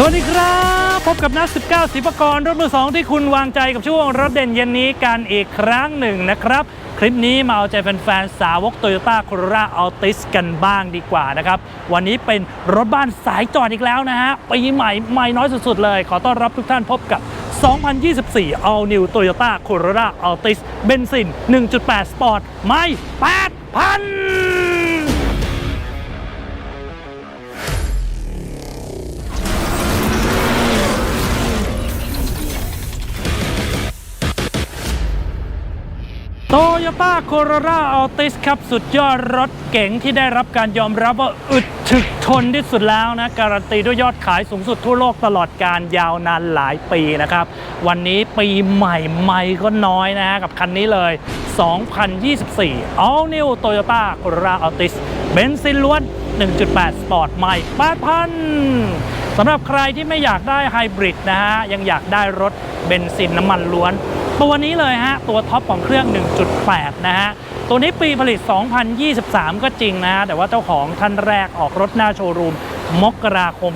สวัสดีครับ พบกับนัด19ศิปกรรถมือสองที่คุณวางใจกับช่วงรถเด่นเย็นนี้กันอีกครั้งหนึ่งนะครับ คลิปนี้มาเอาใจแฟนๆสาวก Toyota Corolla Altis กันบ้างดีกว่านะครับ วันนี้เป็นรถบ้านสายจอดอีกแล้วนะฮะปีใหม่ใหม่น้อยสุดๆเลย ขอต้อนรับทุกท่านพบกับ 2024 All New Toyota Corolla Altis เบนซิน 1.8 Sport ไม่ 8,000 โตโยต้าโคโร l าอัลติสครับ สุดยอดรถเก๋งที่ได้รับการยอมรับว่าอึดถึกทนที่สุดแล้วนะ การันตีด้วยยอดขายสูงสุดทั่วโลกตลอดการยาวนานหลายปีนะครับ วันนี้ปีใหม่ใหม่ก็น้อยนะฮะกับคันนี้เลย 2024 All New Toyota Corolla Altis เบนซินล้วน 1.8 Sport ใหม่8,000สำหรับใครที่ไม่อยากได้ไฮบริดนะฮะยังอยากได้รถเบนซินน้ำมันล้วน ตัวนี้เลยฮะ ตัวท็อปของเครื่อง 1.8 นะฮะ ตัวนี้ปีผลิต 2023 ก็จริงนะฮะ แต่ว่าเจ้าของท่านแรกออกรถหน้าโชว์รูม มกราคม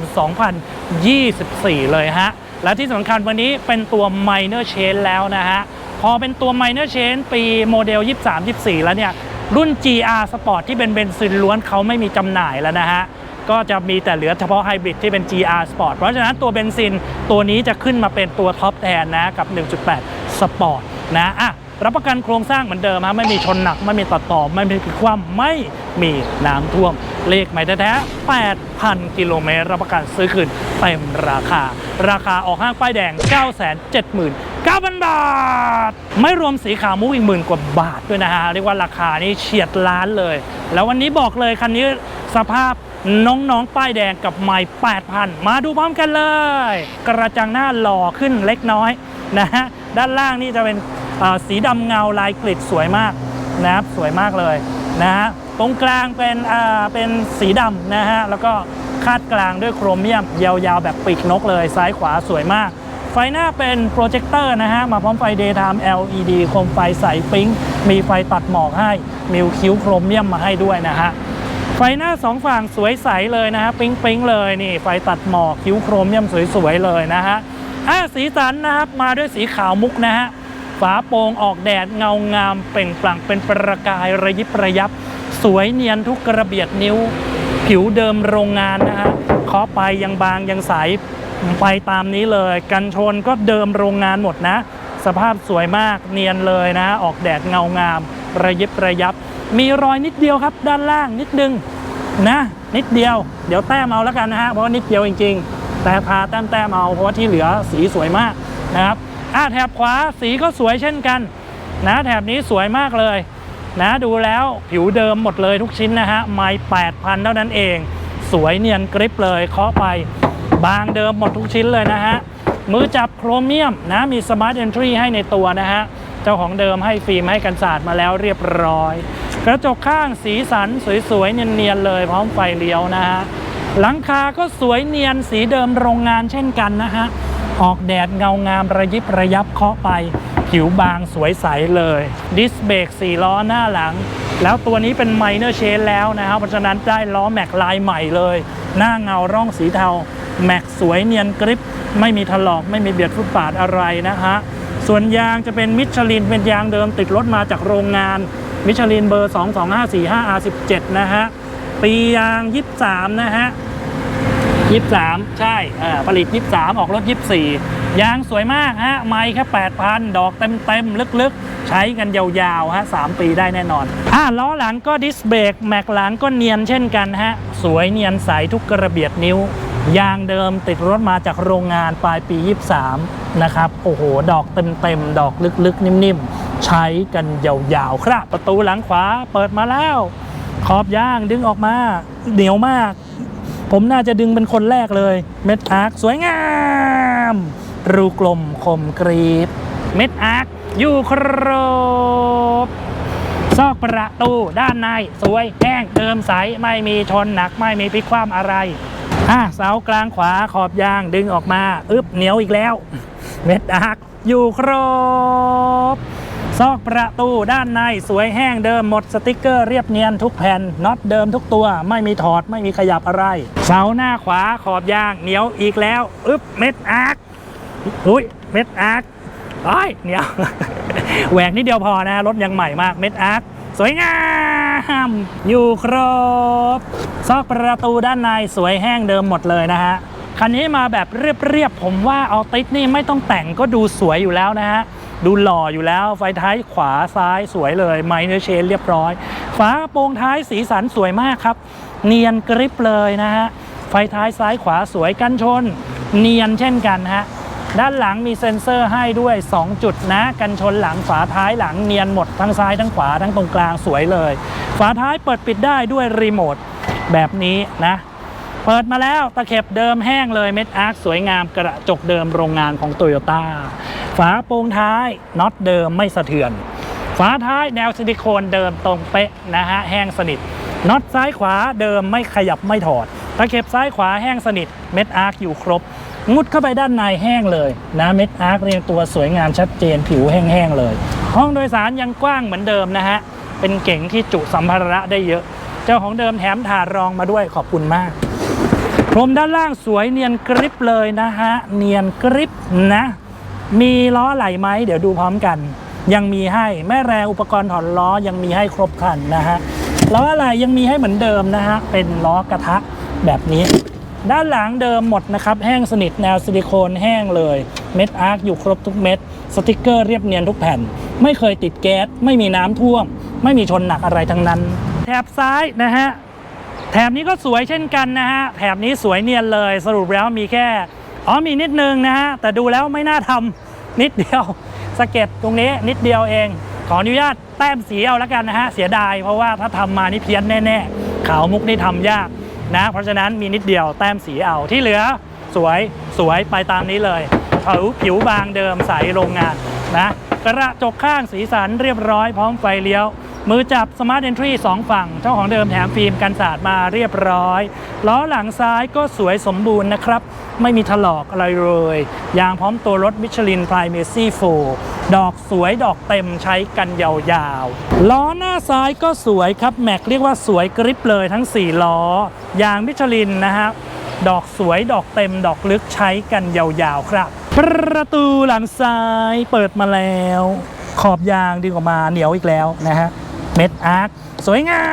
2024 เลยฮะ และที่สำคัญวันนี้เป็นตัว Minor Change แล้วนะฮะ พอเป็นตัว Minor Change ปีโมเดล 23-24 แล้วเนี่ยรุ่น GR Sport ที่เป็นเบนซินล้วนเขาไม่มีจำหน่ายแล้วนะฮะ ก็จะมีแต่เหลือเฉพาะไฮบริดที่เป็น GR Sport เพราะฉะนั้นตัวเบนซินตัวนี้จะขึ้นมาเป็นตัวท็อปแทนนะกับ 1.8 Sport นะอะรับประกันโครงสร้างเหมือนเดิมฮะไม่มีชนหนัก ไม่มีตัดต่อ ไม่มีคว่ำไม่มีน้ำท่วม เลขใหม่แท้ๆ8,000 กิโลเมตร รับประกันซื้อคืนเต็มราคา ราคาออกห้างป้ายแดง 979,000 บาท ไม่รวมสีขาวมุกอีกหมื่นกว่าบาทด้วยนะฮะ เรียกว่าราคานี่เฉียดล้านเลย แล้ววันนี้บอกเลยคันนี้สภาพน้องๆ ป้ายแดงกับไม้8,000 มาดูพร้อมกันเลย กระจังหน้าหล่อขึ้นเล็กน้อยนะฮะ ด้านล่างนี่จะเป็นสีดำเงาลายกริดสวยมากนะครับสวยมากเลยนะฮะตรงกลางเป็นเป็นสีดำนะฮะแล้วก็คาดกลางด้วยโครเมียม ยาวๆ แบบปีกนกเลยซ้ายขวาสวยมาก ไฟหน้าเป็นโปรเจคเตอร์นะฮะ มาพร้อมไฟ Daytime LED โคมไฟใสปิ๊งมีไฟตัดหมอกให้มิวคิ้วโครเมียมมาให้ด้วยนะฮะ ไฟหน้าสองฝั่งสวยใสเลยนะฮะ ปิ๊งปิ๊งเลยนี่ไฟตัดหมอกคิ้วโครเมียมสวยๆเลยนะฮะ อะสีสันนะครับมาด้วยสีขาวมุกนะฮะฝาโปร่งออกแดดเงางามเปล่งปลั่งเป็นประกายระยิบระยับ สวยเนียนทุกกระเบียดนิ้ว ผิวเดิมโรงงานนะฮะเคาะไปยังบางยังใสไปตามนี้เลย กันชนก็เดิมโรงงานหมดนะ สภาพสวยมากเนียนเลยนะฮะออกแดดเงางาม ระยิบระยับ มีรอยนิดเดียวครับ ด้านล่างนิดนึงนะ นิดเดียว เดี๋ยวแต้มเอาแล้วกันนะฮะเพราะว่านิดเดียวจริง ๆ แต่พาแต้มแต้มเอาเพราะว่าที่เหลือสีสวยมากนะครับอ่าแถบขวาสีก็สวยเช่นกันนะแถบนี้สวยมากเลยนะดูแล้วผิวเดิมหมดเลยทุกชิ้นนะฮะไม่แปดพันเท่านั้นเอง สวยเนียนกริปเลยเคาะไปบางเดิมหมดทุกชิ้นเลยนะฮะมือจับโครเมียมนะมีสมาร์ท e อนทรีให้ในตัวนะฮะเจ้าของเดิมให้ฟิล์มให้กันสาดมาแล้วเรียบร้อย กระจกข้างสีสันสวยๆเนียนๆเลยพร้อมไฟเลี้ยวนะฮะ หลังคาก็สวยเนียนสีเดิมโรงงานเช่นกันนะฮะ ออกแดดเงางามระยิบระยับเคาะไป ผิวบางสวยใสเลย ดิสเบรก4ล้อหน้าหลัง แล้วตัวนี้เป็นไมเนอร์เชนแล้วนะครับ เพราะฉะนั้นได้ล้อแม็กลายใหม่เลย หน้าเงาร่องสีเทา แม็กสวยเนียนกริป ไม่มีถลอกไม่มีเบียดฟุตบาทอะไรนะฮะ ส่วนยางจะเป็นมิชลินเป็นยางเดิมติดรถมาจากโรงงานมิชลินเบอร์ 22545 R17 นะฮะ ปียาง 23 นะฮะ 23 ใช่ผลิต 23 ออกรถ 24 ยางสวยมากฮะ ไม่แค่ 8,000 ดอกเต็มๆ ลึกๆ ใช้กันยาวๆ ฮะ 3 ปีได้แน่นอนอ่าล้อหลังก็ดิสเบรกแม็กหลังก็เนียนเช่นกันฮะ สวยเนียนใสทุกกระเบียดนิ้วยางเดิมติดรถมาจากโรงงานปลายปี 23 นะครับ โอ้โห ดอกเต็มๆ ดอกลึกๆ นิ่มๆ ใช้กันยาวๆ ครับ ประตูหลังขวาเปิดมาแล้ว ขอบยางดึงออกมาเหนียวมาก ผมน่าจะดึงเป็นคนแรกเลย เม็ดอาร์คสวยงาม รูกลมคมกรีบ เม็ดอาร์คอยู่ครบซอกประตูด้านในสวยแห้งเดิมใส ไม่มีชนหนักไม่มีพลิกคว่ำอะไรอะเสากลางขวาขอบยางดึงออกมา อึบเหนียวอีกแล้ว เม็ดอาร์คอยู่ครบ ซอกประตูด้านในสวยแห้งเดิมหมดสติกเกอร์เรียบเนียนทุกแผ่นน็อตเดิมทุกตัว ไม่มีถอดไม่มีขยับอะไร เสาหน้าขวาขอบยางเหนียวอีกแล้วอึ๊บเม็ดอาร์คอุ้ยเม็ดอาร์คไอ้ยเหนียวแหวกนิดเดียวพอนะรถยังใหม่มากเม็ดอาร์คสวยงามอยู่ครบ ซอกประตูด้านในสวยแห้งเดิมหมดเลยนะฮะคันนี้มาแบบเรียบๆผมว่าเอาติดนี่ไม่ต้องแต่งก็ดูสวยอยู่แล้วนะฮะ ดูหล่ออยู่แล้ว ไฟท้ายขวาซ้ายสวยเลยไมเนอร์เชนเรียบร้อย ฝาโปรงท้ายสีสันสวยมากครับ เนียนกริบเลยนะฮะ ไฟท้ายซ้ายขวาสวยกันชน เนียนเช่นกันฮะ ด้านหลังมีเซ็นเซอร์ให้ด้วย 2 จุดนะ กันชนหลังฝาท้ายหลังเนียนหมดทั้งซ้ายทั้งขวาทั้งตรงกลางสวยเลย ฝาท้ายเปิดปิดได้ด้วยรีโมทแบบนี้นะ เปิดมาแล้วตะเข็บเดิมแห้งเลยเม็ดอาร์คสวยงามกระจกเดิมโรงงานของโตโยต้าฝาโปรงท้ายน็อตเดิมไม่สะเทือน ฝาท้ายแนวซิลิโคนเดิมตรงเป๊ะนะฮะแห้งสนิทน็อตซ้ายขวาเดิมไม่ขยับไม่ถอด ตะเข็บซ้ายขวาแห้งสนิทเม็ดอาร์คอยู่ครบ งุดเข้าไปด้านในแห้งเลยนะเม็ดอาร์คเรียงตัวสวยงามชัดเจนผิวแห้งๆเลย ห้องโดยสารยังกว้างเหมือนเดิมนะฮะเป็นเก๋งที่จุสัมภาระได้เยอะ เจ้าของเดิมแถมถาดรองมาด้วยขอบคุณมาก พรมด้านล่างสวยเนียนกริบเลยนะฮะ เนียนกริบนะ มีล้อไหลไหมเดี๋ยวดูพร้อมกัน ยังมีให้แม่แรงอุปกรณ์ถอดล้อยังมีให้ครบครันนะฮะล้ออะไรยังมีให้เหมือนเดิมนะฮะ เป็นล้อกระทะแบบนี้ ด้านหลังเดิมหมดนะครับ แห้งสนิทแนวซิลิโคนแห้งเลย เม็ดอาร์คอยู่ครบทุกเม็ด สติกเกอร์เรียบเนียนทุกแผ่น ไม่เคยติดแก๊ส ไม่มีน้ำท่วม ไม่มีชนหนักอะไรทั้งนั้น แถบซ้ายนะฮะ แถบนี้ก็สวยเช่นกันนะฮะแถบนี้สวยเนียนเลยสรุปแล้วมีแค่อ๋อมีนิดนึงนะฮะแต่ดูแล้วไม่น่าทำนิดเดียวสะเก็ดตรงนี้นิดเดียวเอง ขออนุญาตแต้มสีเอาแล้วกันนะฮะเสียดายเพราะว่าถ้าทำมานี่เพี้ยนแน่ๆขาวมุกนี่ทำยากนะเพราะฉะนั้นมีนิดเดียวแต้มสีเอาที่เหลือสวยสวยไปตามนี้เลยผิวผิวบางเดิมใสโรงงานนะกระจกข้างสีสันเรียบร้อยพร้อมไฟเลี้ยว มือจับ Smart Entry 2 ฝั่ง เจ้าของเดิมแถมฟิล์มกันสาดมาเรียบร้อย ล้อหลังซ้ายก็สวยสมบูรณ์นะครับ ไม่มีถลอกอะไรเลย ยางพร้อมตัวรถมิชลิน Primacy 4 ดอกสวยดอกเต็มใช้กันยาวๆ ล้อหน้าซ้ายก็สวยครับ แม็กเรียกว่าสวยกริปเลยทั้ง 4 ล้อ ยางมิชลินนะฮะดอกสวยดอกเต็มดอกลึกใช้กันยาวๆครับ ประตูหลังซ้ายเปิดมาแล้ว ขอบยางดึงออกมาเหนียวอีกแล้วนะฮะ เม็ดอาร์คสวยงา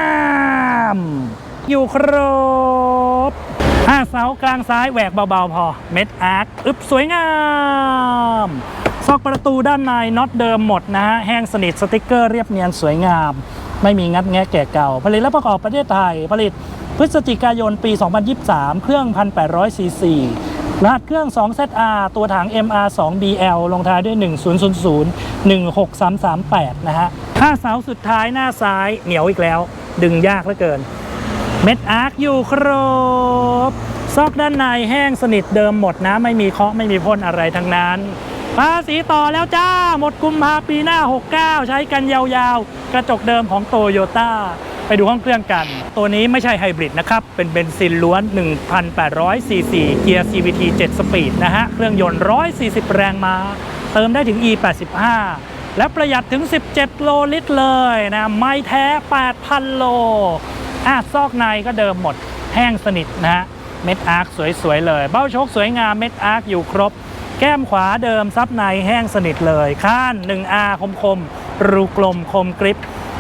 ม อยู่ครบห้าเสากลางซ้ายแหวกเบาๆพอ เม็ดอาร์คอึบสวยงามซอกประตูด้านในน็อตเดิมหมดนะฮะ แห้งสนิทสติกเกอร์เรียบเนียนสวยงาม ไม่มีงัดแงะแก่เก่า ผลิตและประกอบประเทศไทย ผลิตพฤศจิกายนปี 2023 เครื่อง 1,800 ซีซีรหัสเครื่อง 2ZR ตัวถัง MR 2 BL ลงท้ายด้วย 1000 16338นะฮะ ถ้าเสาสุดท้ายหน้าซ้ายเหนียวอีกแล้ว ดึงยากเหลือเกิน เม็ดอาร์คอยู่ครบ ซอกด้านในแห้งสนิทเดิมหมดนะ ไม่มีเคาะไม่มีพ่นอะไรทั้งนั้นภาษีต่อแล้วจ้า หมดกุมภาปีหน้า 69 ใช้กันยาวๆ กระจกเดิมของโตโยต้าไปดูห้องเครื่องกัน ตัวนี้ไม่ใช่ไฮบริดนะครับ เป็นเบนซินล้วน 1,800 ซีซี เกียร์ CVT 7 สปีดนะฮะ เครื่องยนต์ 140 แรงม้า เติมได้ถึง E85 และประหยัดถึง 17 โลลิตรเลยนะไม่แท้ 8,000 โลอะซอกในก็เดิมหมดแห้งสนิทนะฮะเม็ดอาร์คสวย ๆ เลย เบ้าชคสวยงามเม็ดอาร์คอยู่ครบ แก้มขวาเดิมซับในแห้งสนิทเลยข้าน 1R คมคมๆรูกลมคมกริป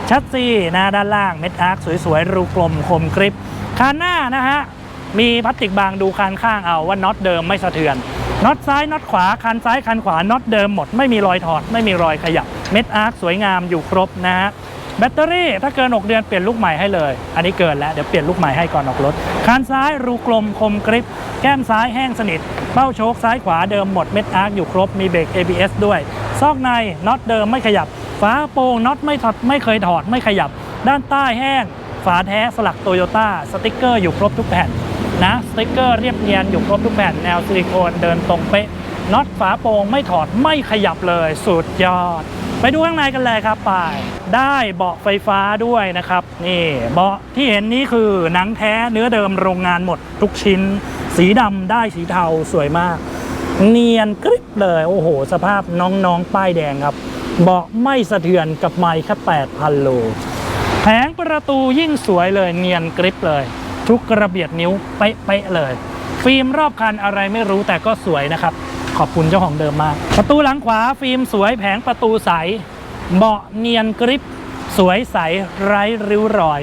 ชัดซีนะด้านล่างเม็ดอาร์คสวย ๆ รูกลมคมกริปคานหน้านะฮะมีพลาสติกบางดูคานข้างเอาว่าน็อตเดิมไม่สะเทือน น็อตซ้ายน็อตขวาคันซ้ายคันขวาน็อตเดิมหมดไม่มีรอยถอดไม่มีรอยขยับเม็ดอาร์คสวยงามอยู่ครบนะฮะแบตเตอรี่ถ้าเกิน 6 เดือนเปลี่ยนลูกใหม่ให้เลย อันนี้เกินแล้ว เดี๋ยวเปลี่ยนลูกใหม่ให้ก่อนออกรถคานซ้ายรูกลมคมกริปแก้มซ้ายแห้งสนิทเบ้าโชคซ้ายขวาเดิมหมดเม็ดอาร์คอยู่ครบมีเบรก ABS ด้วย ซอกในน็อตเดิมไม่ขยับ ฝาโปร่งน็อตไม่ถอดไม่เคยถอดไม่ขยับ ด้านใต้แห้ง ฝาแท้สลักโตโยต้าสติกเกอร์อยู่ครบทุกแผ่น นะสติกเกอร์เรียบเนียนอยู่ครบทุกแผ่นแนวซิลิโคนเดินตรงเป๊ะน็อตฝาโปร่งไม่ถอดไม่ขยับเลยสุดยอด ไปดูข้างในกันเลยครับไปได้เบาะไฟฟ้าด้วยนะครับ นี่เบาะที่เห็นนี้คือหนังแท้เนื้อเดิมโรงงานหมดทุกชิ้น สีดำได้สีเทาสวยมาก เนียนกริบเลย โอ้โห สภาพน้องๆ ป้ายแดงครับ เบาะไม่สะเทือนกับไมค์แค่8,000โลแผงประตูยิ่งสวยเลยเนียนกริปเลย ทุกกระเบียดนิ้วเป๊ะเลย ฟิล์มรอบคันอะไรไม่รู้แต่ก็สวยนะครับ ขอบคุณเจ้าของเดิมมาก ประตูหลังขวาฟิล์มสวยแผงประตูใส เบาะเนียนกริปสวยใสไร้ริ้วรอย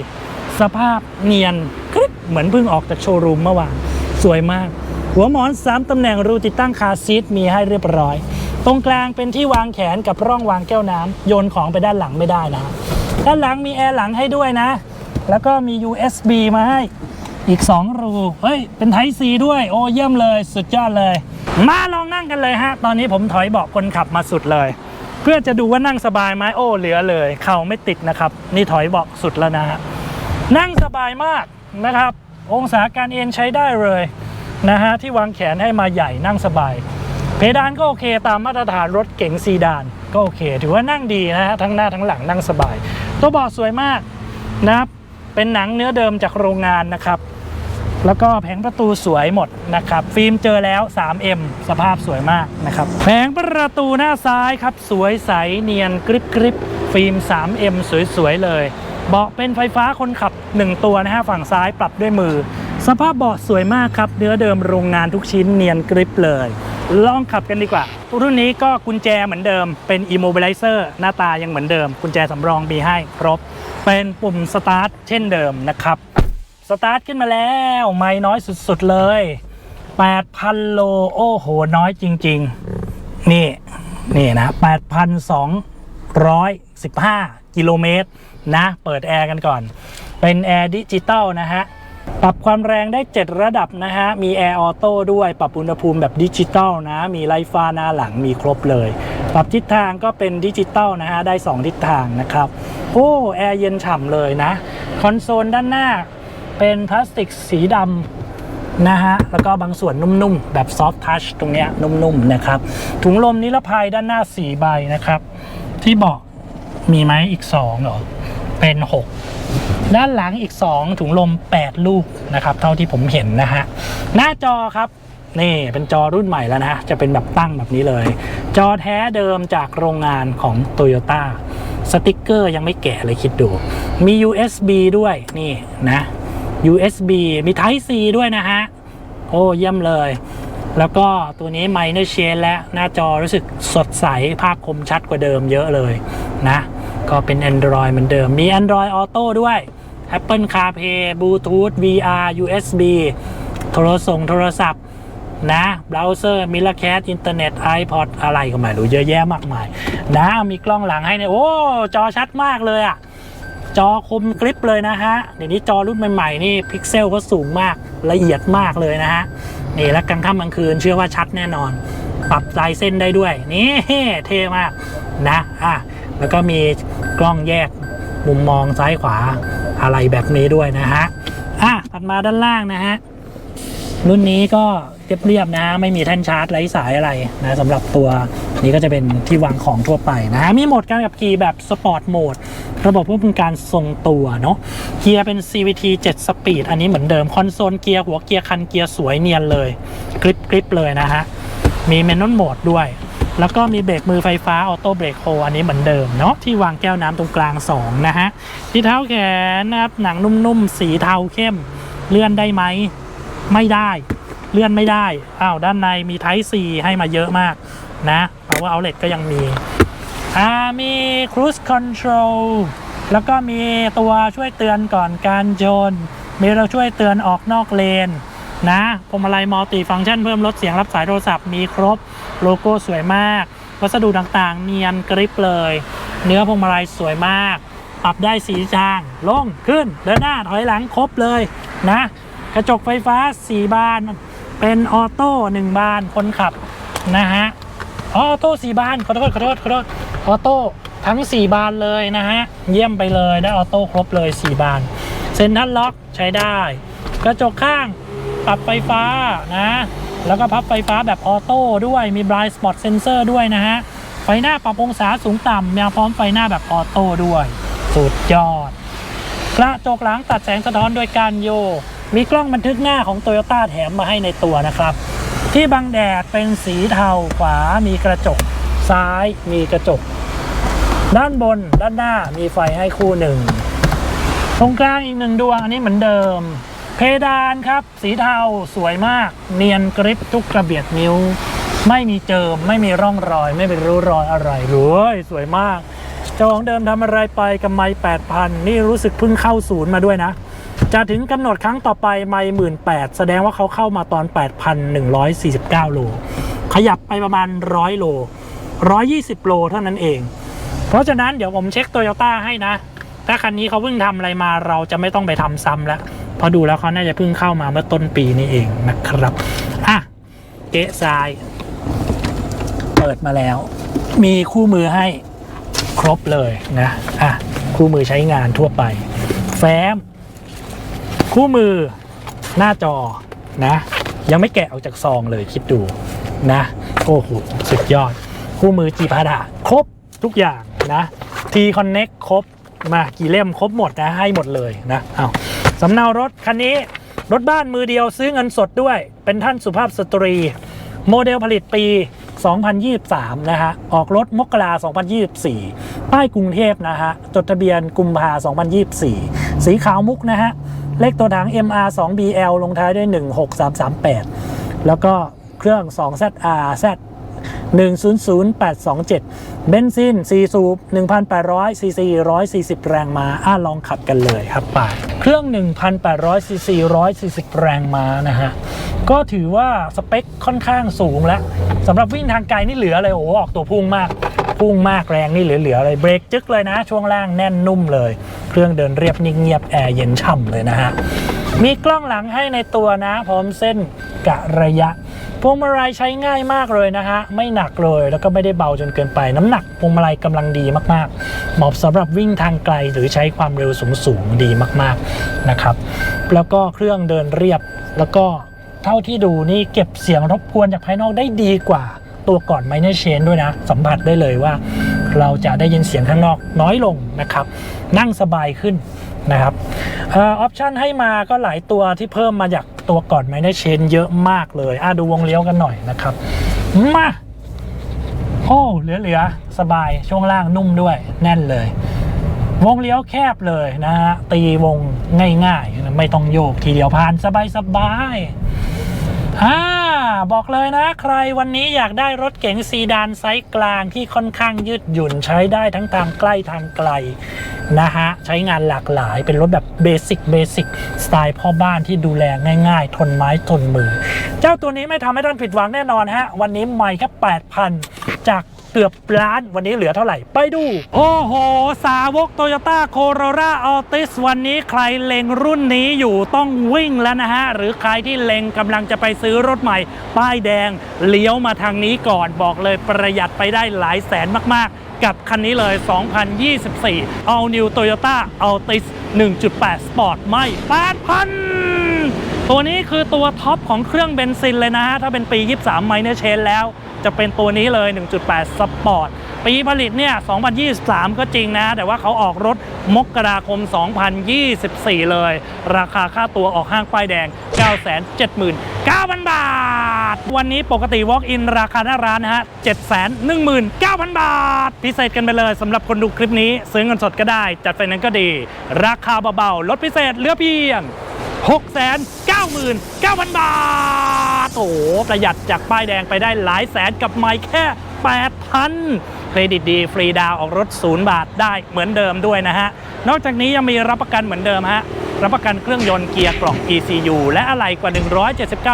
สภาพเนียนกริปเหมือนเพิ่งออกจากโชว์รูมเมื่อวานสวยมาก หัวหมอน 3ตำแหน่งรูติดตั้งคาซีทมีให้เรียบร้อย ตรงกลางเป็นที่วางแขนกับร่องวางแก้วน้ำโยนของไปด้านหลังไม่ได้นะด้านหลังมีแอร์หลังให้ด้วยนะ แล้วก็มี USB มาให้ อีก 2 รู เฮ้ย เป็นไท C ด้วย โอ้เยี่ยมเลย สุดยอดเลย มาลองนั่งกันเลยฮะ ตอนนี้ผมถอยเบาะคนขับมาสุดเลย เพื่อจะดูว่านั่งสบายไหมโอ้เหลือเลย เข่าไม่ติดนะครับ นี่ถอยเบาะสุดแล้วนะฮะ นั่งสบายมากนะครับ องศาการเอนใช้ได้เลยนะฮะ ที่วางแขนให้มาใหญ่นั่งสบาย เพดานก็โอเคตามมาตรฐานรถเก๋งซีดาน ก็โอเค ถือว่านั่งดีนะฮะ ทั้งหน้าทั้งหลังนั่งสบาย ตัวเบาะสวยมากนะครับเป็นหนังเนื้อเดิมจากโรงงานนะครับ แล้วก็แผงประตูสวยหมดนะครับ ฟิล์มเจอแล้ว 3M สภาพสวยมากนะครับ แผงประตูหน้าซ้ายครับ สวยใสเนียนกริบกริบฟิล์ม 3M สวยๆเลย เบาะเป็นไฟฟ้าคนขับ 1 ตัวนะฮะฝั่งซ้ายปรับด้วยมือ สภาพเบาะสวยมากครับ เนื้อเดิมโรงงานทุกชิ้นเนียนกริบเลยลองขับกันดีกว่า รุ่นนี้ก็กุญแจเหมือนเดิมเป็น immobilizer หน้าตายังเหมือนเดิม กุญแจสำรองมีให้ครบ เป็นปุ่มสตาร์ทเช่นเดิมนะครับ สตาร์ทขึ้นมาแล้ว ไม่น้อยสุดๆเลย 8,000 โล โอ้โห น้อยจริง ๆ นี่ นี่นะ 8,215 กิโลเมตร นะ เปิดแอร์กันก่อน เป็นแอร์ดิจิตอลนะฮะ ปรับความแรงได้ 7 ระดับนะฮะ มีแอร์ออโต้ด้วย ปรับอุณหภูมิแบบดิจิตอลนะ มีไลฟ้าหน้าหลัง มีครบเลย ปรับทิศทางก็เป็นดิจิตอลนะฮะ ได้ 2 ทิศทางนะครับ โอ้ แอร์เย็นฉ่ำเลยนะ คอนโซลด้านหน้า เป็นพลาสติกสีดำนะฮะ แล้วก็บางส่วนนุ่มๆ แบบซอฟท์ทัชตรงเนี้ยนุ่มๆนะครับ ถุงลมนิรภัยด้านหน้า 4 ใบนะครับ ที่เบอกมีไหมอีก 2 เหรอ เป็น 6 ด้านหลังอีก 2 ถุงลม 8 ลูกนะครับ เท่าที่ผมเห็นนะฮะ หน้าจอครับนี่เป็นจอรุ่นใหม่แล้วนะ จะเป็นแบบตั้งแบบนี้เลย จอแท้เดิมจากโรงงานของ t o y ยต้สติกเกอร์ยังไม่แกะเลยคิดดู มี USB ด้วยนี่นะ USB มี Type C ด้วยนะฮะ โอ้เยี่ยมเลย แล้วก็ตัวนี้ Minor Change และหน้าจอรู้สึกสดใส ภาพคมชัดกว่าเดิมเยอะเลยนะ ก็เป็น Android เหมือนเดิม มี Android Auto ด้วย Apple CarPlay Bluetooth VR USB โทรส่งโทรศัพท์นะเบราว์เซอร์มิลแคสอินเทอร์เน็ต iPod อะไรก็ไม่รู้เยอะแยะมากมาย นะมีกล้องหลังให้เนี่ยโอ้ จอชัดมากเลยอะ จอคมกริปเลยนะฮะ เดี๋ยวนี้จอรุ่นใหม่ๆนี่พิกเซลก็สูงมากละเอียดมากเลยนะฮะ นี่แล้วกลางค่ำกลางคืนเชื่อว่าชัดแน่นอน ปรับลายเส้นได้ด้วย นี่เท่มากนะอะแล้วก็มีกล้องแยกมุมมองซ้ายขวาอะไรแบบนี้ด้วยนะฮะอะถัดมาด้านล่างนะฮะ รุ่นนี้ก็ เรียบๆนะ ไม่มีแท่นชาร์จไร้สายอะไรนะสำหรับตัวนี้ก็จะเป็นที่วางของทั่วไปนะ มีโหมดการขับขี่แบบสปอร์ตโหมดระบบควบคุมการทรงตัวเนาะเกียร์เป็น CVT 7 สปีด อันนี้เหมือนเดิม คอนโซลเกียร์หัวเกียร์คันเกียร์สวยเนียนเลยกริปกริปเลยนะฮะ มีเมนนวลโหมดด้วย แล้วก็มีเบรกมือไฟฟ้าออโต้เบรกโฮอันนี้เหมือนเดิมเนาะที่วางแก้วน้ำตรงกลาง 2 นะฮะ ที่เท้าแขนนะครับหนังนุ่มๆ สีเทาเข้มเลื่อนได้ไหม ไม่ได้ เลื่อนไม่ได้อ้าวด้านในมี Type C ให้มาเยอะมากนะเพราะว่า outlet ก็ยังมีอ่ามี cruise control แล้วก็มีตัวช่วยเตือนก่อนการชนมีเราช่วยเตือนออกนอกเลนนะพวงมาลัยมัลติฟังก์ชันเพิ่มลดเสียงรับสายโทรศัพท์มีครบโลโก้สวยมาก วัสดุต่างๆ เนียนกริบเลย เนื้อพวงมาลัยสวยมาก ปรับได้สีทาง ลงขึ้นเดินหน้าถอยหลังครบเลยนะ กระจกไฟฟ้า 4 บาน เป็นออโต้1บานคนขับนะฮะออโต้สี่บานขอโทษขอโทษขอโทษออโต้ทั้ง 4 บานเลยนะฮะ เยี่ยมไปเลยได้ออโต้ครบเลย 4 บาน เซ็นทรัลล็อกใช้ได้ กระจกข้างปรับไฟฟ้านะ แล้วก็พับไฟฟ้าแบบออโต้ด้วยมี blind spot sensor ด้วยนะฮะ ไฟหน้าปรับองศาสูงต่ำยังพร้อมไฟหน้าแบบออโต้ด้วย สุดยอด กระจกหลังตัดแสงสะท้อนโดยการโย มีกล้องบันทึกหน้าของ t o y ยต้าแถมมาให้ในตัวนะครับ ที่บังแดดเป็นสีเทาขวามีกระจก ซ้ายมีกระจก ด้านบนด้านหน้ามีไฟให้คู่หนึ่งตรงกลางอีกหนึ่งดวงอันนี้เหมือนเดิม เพดานครับ สีเทาสวยมาก เนียนกริบทุกกระเบียดนิ้ว ไม่มีเจิมไม่มีร่องรอย ไม่เป็นรู้รอยอะไรเลยสวยมากเจ้าของเดิมทำอะไรไปกับไม้8,000 นี่รู้สึกเพิ่งเข้าศูนย์มาด้วยนะ จะถึงกำหนดครั้งต่อไปไม่หมื่นแปดแสดงว่าเขาเข้ามาตอน 8,149 โล ขยับไปประมาณ 100 โล 120 โลเท่านั้นเอง เพราะฉะนั้นเดี๋ยวผมเช็คโตโยต้าให้นะ ถ้าคันนี้เขาเพิ่งทำอะไรมาเราจะไม่ต้องไปทำซ้ำแล้วพราะดูแล้วเขาน่าจะเพิ่งเข้ามาเมื่อต้นปีนี้เองนะครับอะเกะทราย เปิดมาแล้ว มีคู่มือให้ครบเลยนะอะคู่มือใช้งานทั่วไป แฟ้ม คู่มือหน้าจอนะ ยังไม่แกะออกจากซองเลยคิดดูนะโอ้โหสุดยอด คู่มือจีพาดาครบทุกอย่างนะทีคอนเน็กครบมากี่เล่มครบหมดนะให้หมดเลยนะเอาสำเนารถคันนี้รถบ้านมือเดียวซื้อเงินสดด้วย เป็นท่านสุภาพสตรี โมเดลผลิตปี 2023 นะฮะ ออกรถมกรา2024 ป้ายกรุงเทพนะฮะ จดทะเบียนกุมภา2024 สีขาวมุกนะฮะ เลขตัวถัง MR 2 BL ลงท้ายด้วย 16338 แล้วก็เครื่อง 2ZR Z 100827 เบนซิน 4 สูบ 1,800 ซีซี 140 แรงม้าอ่าลองขับกันเลยครับป่าเครื่อง 1,800 ซีซี 140 แรงม้านะฮะ ก็ถือว่าสเปคค่อนข้างสูงแล้วสำหรับวิ่งทางไกลนี่เหลือเลยโอ้ออกตัวพุ่งมาก พุ่งมากแรงนี่เหลือๆเลยเบรกจึ๊กเลยนะ ช่วงล่างแน่นนุ่มเลย เครื่องเดินเรียบนิ่งเงียบแอร์เย็นฉ่ำเลยนะฮะมีกล้องหลังให้ในตัวนะ พร้อมเส้นกะระยะพวงมาลัยใช้ง่ายมากเลยนะฮะ ไม่หนักเลยแล้วก็ไม่ได้เบาจนเกินไป น้ำหนักพวงมาลัยกำลังดีมากๆ เหมาะสำหรับวิ่งทางไกลหรือใช้ความเร็วสูงๆดีมากๆนะครับ แล้วก็เครื่องเดินเรียบแล้วก็เท่าที่ดูนี่เก็บเสียงรบกวนจากภายนอกได้ดีกว่า ตัวก่อนไมเนอร์เชนด้วยนะ สัมผัสได้เลยว่า เราจะได้ยินเสียงข้างนอกน้อยลงนะครับ นั่งสบายขึ้นนะครับออปชันให้มาก็หลายตัวที่เพิ่มมาจากตัวก่อนไมเนอร์เชนเยอะมากเลยอะดูวงเลี้ยวกันหน่อยนะครับ มาโอ้เหลือๆสบายช่วงล่างนุ่มด้วยแน่นเลยวงเลี้ยวแคบเลยนะฮะตีวงง่ายๆ ไม่ต้องโยกทีเดียวผ่านสบายๆ อ่าบอกเลยนะ ใครวันนี้อยากได้รถเก๋งซีดานไซส์กลางที่ค่อนข้างยืดหยุ่นใช้ได้ทั้งทางใกล้ทางไกลนะฮะ ใช้งานหลากหลายเป็นรถแบบเบสิกเบสิกสไตล์พ่อบ้านที่ดูแลง่ายๆ ทนไม้ทนมือ เจ้าตัวนี้ไม่ทำให้ท่านผิดหวังแน่นอนฮะ วันนี้ใหม่แค่8,000 จาก เกือบล้านวันนี้เหลือเท่าไหร่ ไปดู โอ้โห สาวกโตโยต้าโคโรราออติสวันนี้ใครเล็งรุ่นนี้อยู่ต้องวิ่งแล้วนะฮะ หรือใครที่เล็งกำลังจะไปซื้อรถใหม่ ป้ายแดงเลี้ยวมาทางนี้ก่อนบอกเลยประหยัดไปได้หลายแสนมากๆกับคันนี้เลย 2024 All New Toyota Altis 1.8 Sport ไม่ 8,000 ตัวนี้คือตัวท็อปของเครื่องเบนซินเลยนะฮะ ถ้าเป็นปี 23 Minor Change แล้ว จะเป็นตัวนี้เลย 1.8 Sport ปีผลิตเนี่ย 2023 ก็จริงนะ แต่ว่าเขาออกรถมกราคม 2024 เลย ราคาค่าตัวออกห้างป้ายแดง 979,000 บาท วันนี้ปกติ Walk in ราคาหน้าร้านนะฮะ 719,000 บาท พิเศษกันไปเลยสำหรับคนดูคลิปนี้ ซื้อเงินสดก็ได้ จัดไฟแนนซ์ก็ดี ราคาเบาๆลดพิเศษเหลือเพียง 699,000 บาท โอ้โหประหยัดจากป้ายแดงไปได้หลายแสนกับไม่แค่ 8,000 เครดิตดีฟรีดาวออกรถ 0 บาทได้เหมือนเดิมด้วยนะฮะ นอกจากนี้ยังมีรับประกันเหมือนเดิมฮะรับประกันเครื่องยนต์เกียร์กล่อง ECU และอะไหล่กว่า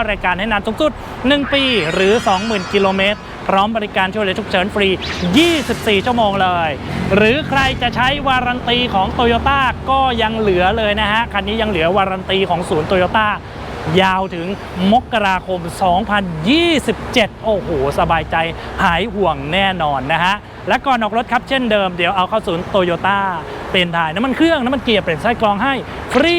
179 รายการให้นานสูงสุด 1 ปีหรือ 20,000 กิโลเมตร พร้อมบริการช่วยเหลือฉุกเฉินฟรี 24 ชั่วโมงเลย หรือใครจะใช้วารันตีของโตโยต้าก็ยังเหลือเลยนะฮะ คันนี้ยังเหลือวารันตีของศูนย์โตโยต้ายาวถึงมกราคม 2027 โอ้โห สบายใจหายห่วงแน่นอนนะฮะ และก่อนออกรถครับเช่นเดิม เดี๋ยวเอาเข้าศูนย์โตโยต้าเป็นถ่ายน้ำมันเครื่อง น้ำมันเกียร์เปลี่ยนไส้กรองให้ ฟรี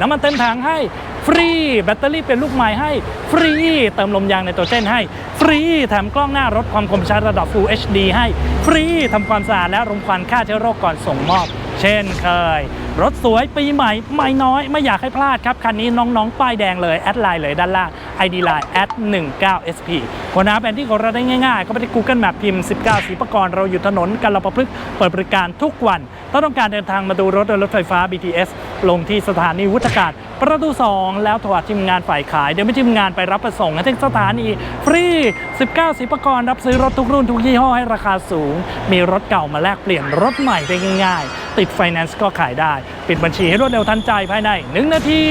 น้ำมันเต็มถังให้ ฟรี แบตเตอรี่เป็นลูกไม้ให้ฟรี เติมลมยางในตัวเต้นให้ ฟรีแถมกล้องหน้ารถความคมชัดระดับ Full HD ให้ ฟรีทำความสะอาดและรมควันฆ่าเชื้อโรคก่อนส่งมอบ เช่นเคย รถสวยปีใหม่ ไม่น้อย ไม่อยากให้พลาดครับ คันนี้น้องๆ ป้ายแดงเลย แอดไลน์เลยด้านล่าง ID Line at 19 SP คนหาแผนที่ของเราได้ง่ายๆ ก็ไปที่ Google Map พิมพ์ 19สีประกรณ์เราอยู่ถนนกาประพฤกษ์เปิดบริการทุกวันถ้าต้องการเดินทางมาดูรถโดยรถไฟฟ้า BTS ลงที่สถานีวุฒากาศ ประตู 2 แล้วโทรหาทีมงานฝ่ายขาย เดี๋ยวไม่ทีมงานไปรับไปส่งที่สถานีฟรี 19สีประกรณ์รับซื้อรถทุกรุ่นทุกยี่ห้อให้ราคาสูง มีรถเก่ามาแลกเปลี่ยนรถใหม่ได้ง่าย ๆ ติดไฟแนนซ์ก็ขายได้ปิดบัญชีให้รวดเร็วทันใจภายใน 1 นาที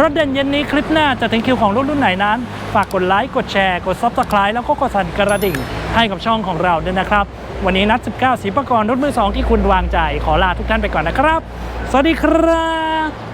รถเด่นเย็นนี้คลิปหน้าจะถึงคิวของรถรุ่นไหนนั้น ฝากกดไลค์ กดแชร์ กด Subscribe แล้วก็กดสั่นกระดิ่งให้กับช่องของเราด้วยนะครับ วันนี้นัด 19สีประกรณ์รถมือสองที่คุณวางใจ ขอลาทุกท่านไปก่อนนะครับ สวัสดีครับ